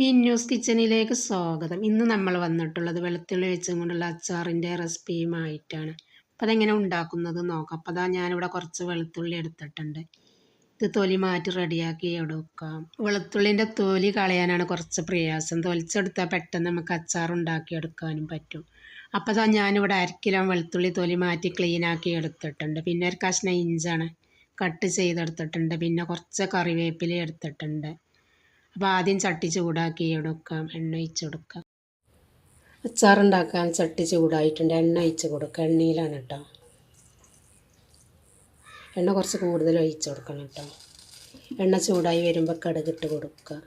മിന്നൂസ് കിച്ചണിലേക്ക് സ്വാഗതം. ഇന്ന് നമ്മൾ വന്നിട്ടുള്ളത് വെളുത്തുള്ളി വെച്ചും കൊണ്ടുള്ള അച്ചാറിന്റെ റെസിപ്പിയുമായിട്ടാണ് അപ്പോൾ അതെങ്ങനെ ഉണ്ടാക്കുന്നത് നോക്കാം. അപ്പോൾ അതാ ഞാനിവിടെ കുറച്ച് വെളുത്തുള്ളി എടുത്തിട്ടുണ്ട്. ഇത് തൊലി മാറ്റി റെഡിയാക്കി എടുക്കാം. വെളുത്തുള്ളിന്റെ തൊലി കളയാനാണ് കുറച്ച് പ്രയാസം. തൊലിച്ചെടുത്താൽ പെട്ടെന്ന് നമുക്ക് അച്ചാർ ഉണ്ടാക്കിയെടുക്കാനും പറ്റും. അപ്പോൾ അതാ ഞാനിവിടെ അരക്കിലോ കിലോ വെളുത്തുള്ളി തൊലി മാറ്റി ക്ലീനാക്കി എടുത്തിട്ടുണ്ട്. പിന്നെ ഒരു കഷ്ണം ഇഞ്ചാണ് കട്ട് ചെയ്തെടുത്തിട്ടുണ്ട്. പിന്നെ കുറച്ച് കറിവേപ്പില എടുത്തിട്ടുണ്ട്. അപ്പോൾ ആദ്യം ചട്ടി ചൂടാക്കി എടുക്കാം എണ്ണ ഒഴിച്ച് കൊടുക്കാം. അച്ചാറുണ്ടാക്കാൻ ചട്ടി ചൂടായിട്ടുണ്ട് എണ്ണ ഒഴിച്ച് കൊടുക്കുക എണ്ണയിലാണ് കേട്ടോ. എണ്ണ കുറച്ച് കൂടുതൽ ഒഴിച്ച് കൊടുക്കണം കേട്ടോ. എണ്ണ ചൂടായി വരുമ്പോൾ കടുകിട്ട് കൊടുക്കുക.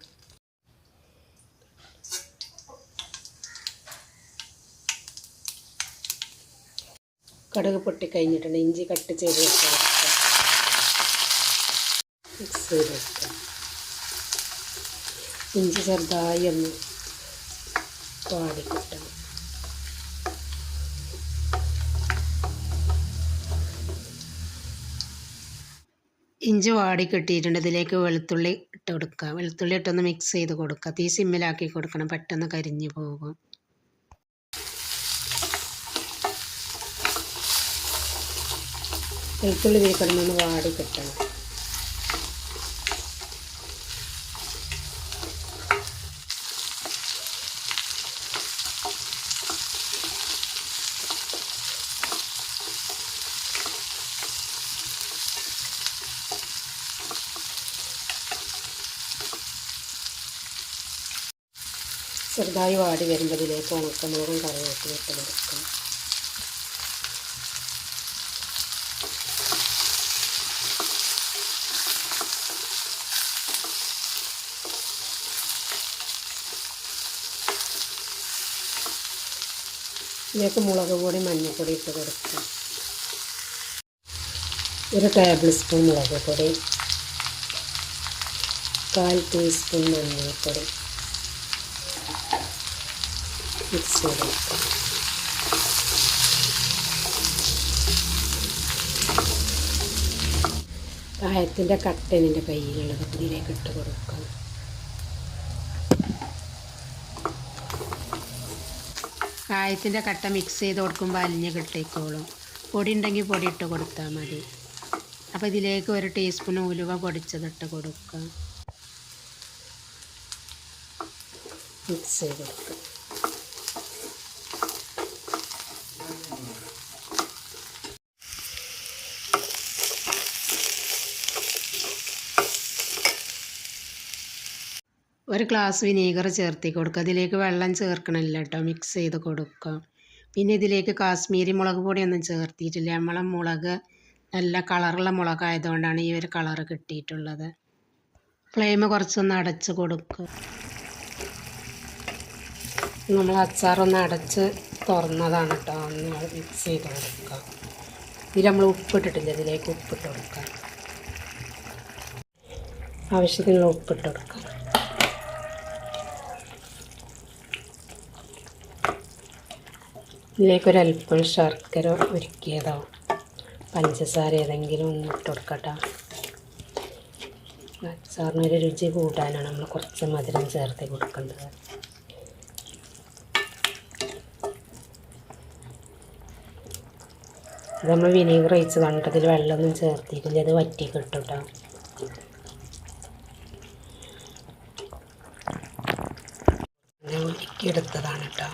കടുക് പൊട്ടി പൊട്ടിക്കഴിഞ്ഞിട്ടുണ്ട് ഇഞ്ചി കട്ട് ചെയ്ത് വെച്ച് കൊടുക്കുക മിക്സ് ചെയ്ത് വെക്കുക ഇഞ്ചി ചെറുതായി ഒന്ന് വാടി കിട്ടണം ഇഞ്ചി വാടി കിട്ടിയിട്ടുണ്ട് ഇതിലേക്ക് വെളുത്തുള്ളി ഇട്ട് കൊടുക്കുക. വെളുത്തുള്ളി ഇട്ടൊന്ന് മിക്സ് ചെയ്ത് കൊടുക്കുക. തീ സിമ്മിലാക്കി കൊടുക്കണം. പെട്ടെന്ന് കരിഞ്ഞു പോകും. വെളുത്തുള്ളി വീക്കണമെന്ന് വാടി കിട്ടണം ചെറുതായി വാടി വരുമ്പോൾ ഇതിലേക്ക് ഉണക്കമുളകും കറിവേപ്പിലും ഇട്ട് കൊടുക്കാം. ഇതിലേക്ക് മുളക് പൊടി മഞ്ഞൾപ്പൊടി ഇട്ട് കൊടുക്കുക ഒരു ടേബിൾ സ്പൂൺ മുളക് പൊടി കാൽ ടീസ്പൂൺ മഞ്ഞൾപ്പൊടി. മിക്സ് ചെയ്ത് കൊടുക്കാം കായത്തിന്റെ കട്ടനിന്റെ കയ്യിലുള്ളത് ഇതിലേക്ക് ഇട്ട് കൊടുക്കാം കായത്തിന്റെ കട്ട മിക്സ് ചെയ്ത് കൊടുക്കുമ്പോൾ അലിഞ്ഞ് കിട്ടിക്കോളും. പൊടി ഉണ്ടെങ്കിൽ പൊടി ഇട്ട് കൊടുത്താൽ മതി. അപ്പോൾ ഇതിലേക്ക് ഒരു ടീസ്പൂൺ ഉലുവ പൊടിച്ചതിട്ട് കൊടുക്കുക മിക്സ് ചെയ്ത് കൊടുക്കുക ഒരു ഗ്ലാസ് വിനീഗർ ചേർത്തി കൊടുക്കുക. അതിലേക്ക് വെള്ളം ചേർക്കണില്ല കേട്ടോ. മിക്സ് ചെയ്ത് കൊടുക്കുക. പിന്നെ ഇതിലേക്ക് കാശ്മീരി മുളക് പൊടിയൊന്നും ചേർത്തിയിട്ടില്ല. നമ്മളെ മുളക് നല്ല കളറുള്ള മുളകായതുകൊണ്ടാണ് ഈ ഒരു കളറ് കിട്ടിയിട്ടുള്ളത്. ഫ്ലെയിം കുറച്ചൊന്ന് അടച്ച് കൊടുക്കുക. നമ്മൾ അച്ചാറൊന്ന് അടച്ച് തുറന്നതാണ് കേട്ടോ. ഒന്ന് മിക്സ് ചെയ്ത് കൊടുക്കുക. ഇതിൽ നമ്മൾ ഉപ്പിട്ടിട്ടില്ല. ഇതിലേക്ക് ഉപ്പിട്ട് കൊടുക്കുക. ആവശ്യത്തിനുള്ള ഉപ്പിട്ട് കൊടുക്കുക. ഇതിലേക്കൊരല്പം ശർക്കര ഒരുക്കിയതാവും പഞ്ചസാര ഏതെങ്കിലും ഒന്ന് ഇട്ട് കൊടുക്കട്ടോ. അച്ചാറിനൊരു രുചി കൂട്ടാനാണ് നമ്മൾ കുറച്ച് മധുരം ചേർത്ത് കൊടുക്കേണ്ടത്. ഇത് നമ്മൾ വിനീഗർ ഒഴിച്ച് കണ്ടതിൽ വെള്ളമൊന്നും ചേർത്തിട്ടില്ല. അത് വറ്റി കിട്ടും കേട്ടോ കേട്ടോ.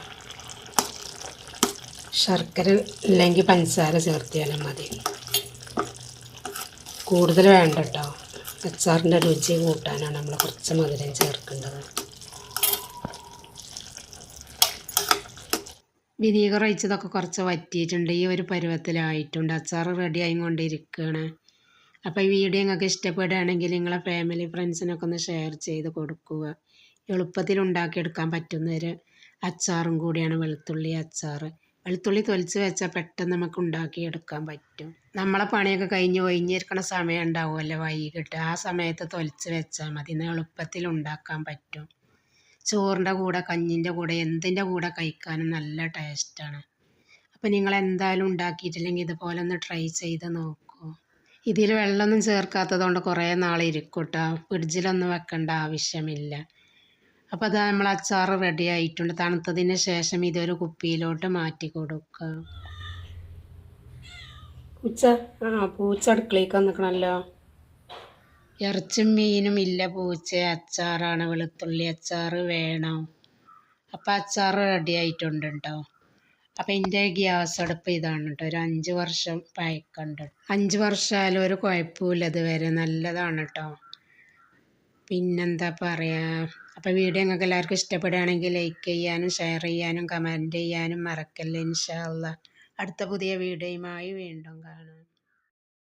ശർക്കര ഇല്ലെങ്കിൽ പഞ്ചസാര ചേർത്തിയാലും മതി. കൂടുതൽ വേണ്ട കേട്ടോ അച്ചാറിന്റെ രുചി കൂട്ടാനാണ് നമ്മൾ കുറച്ച് മധുരം ചേർക്കേണ്ടത്. വിനീഗർ ഒഴിച്ചതൊക്കെ കുറച്ച് വറ്റിയിട്ടുണ്ട്. ഈ ഒരു പരുവത്തിലായിട്ടുണ്ട്. അച്ചാർ റെഡി ആയിക്കൊണ്ടിരിക്കുകയാണ് അപ്പോൾ ഈ വീഡിയോ നിങ്ങൾക്ക് ഇഷ്ടപ്പെടുകയാണെങ്കിൽ നിങ്ങളെ ഫാമിലി ഫ്രണ്ട്സിനൊക്കെ ഒന്ന് ഷെയർ ചെയ്ത് കൊടുക്കുക. എളുപ്പത്തിൽ ഉണ്ടാക്കിയെടുക്കാൻ പറ്റുന്നൊരു അച്ചാറും കൂടിയാണ് വെളുത്തുള്ളി അച്ചാർ വെളുത്തുള്ളി തൊലിച്ച് വെച്ചാൽ പെട്ടെന്ന് നമുക്ക് ഉണ്ടാക്കിയെടുക്കാൻ പറ്റും. നമ്മളെ പണിയൊക്കെ കഴിഞ്ഞ് ഒഴിഞ്ഞിരിക്കണ സമയം ഉണ്ടാവുമല്ലോ വൈകിട്ട്. ആ സമയത്ത് തൊലിച്ച് വെച്ചാൽ മതി. എളുപ്പത്തിൽ ഉണ്ടാക്കാൻ പറ്റും. ചോറിന്റെ കൂടെ കഞ്ഞിന്റെ കൂടെ എന്തിന്റെ കൂടെ കഴിക്കാനും നല്ല ടേസ്റ്റാണ് അപ്പോൾ നിങ്ങൾ എന്തായാലും ഉണ്ടാക്കിയിട്ടില്ലെങ്കിൽ ഇതുപോലെ ഒന്ന് ട്രൈ ചെയ്ത് നോക്കൂ. ഇതിൽ വെള്ളമൊന്നും ചേർക്കാത്തത് കൊണ്ട് കുറേ നാൾ ഇരിക്കും കേട്ടോ ഫ്രിഡ്ജിലൊന്നും വെക്കേണ്ട ആവശ്യമില്ല. അപ്പോൾ അത് നമ്മൾ അച്ചാർ റെഡി ആയിട്ടുണ്ട്. തണുത്തതിന് ശേഷം ഇതൊരു കുപ്പിയിലോട്ട് മാറ്റി കൊടുക്കുക പൂച്ച. ആ പൂച്ച അടുക്കളയ്ക്ക് വന്നിക്കണല്ലോ. ഇറച്ചും മീനും ഇല്ല പൂച്ച. അച്ചാറാണ്. വെളുത്തുള്ളി അച്ചാർ വേണം. അപ്പം അച്ചാർ റെഡി ആയിട്ടുണ്ട് കേട്ടോ അപ്പം എന്റെ ഗ്യാസ് അടുപ്പ് ഇതാണ് കേട്ടോ ഒരു അഞ്ച് വർഷം പഴക്കുണ്ട് അഞ്ച് വർഷമായാലും ഒരു കുഴപ്പമില്ല ഇതുവരെ. നല്ലതാണ് കേട്ടോ പിന്നെന്താ പറയുക അപ്പോൾ വീഡിയോ നിങ്ങൾക്ക് എല്ലാവർക്കും ഇഷ്ടപ്പെടുകയാണെങ്കിൽ ലൈക്ക് ചെയ്യാനും ഷെയർ ചെയ്യാനും കമന്റ് ചെയ്യാനും മറക്കല്ലേ ഇൻഷാ അള്ളാ. അടുത്ത പുതിയ വീഡിയോയുമായി വീണ്ടും കാണാം.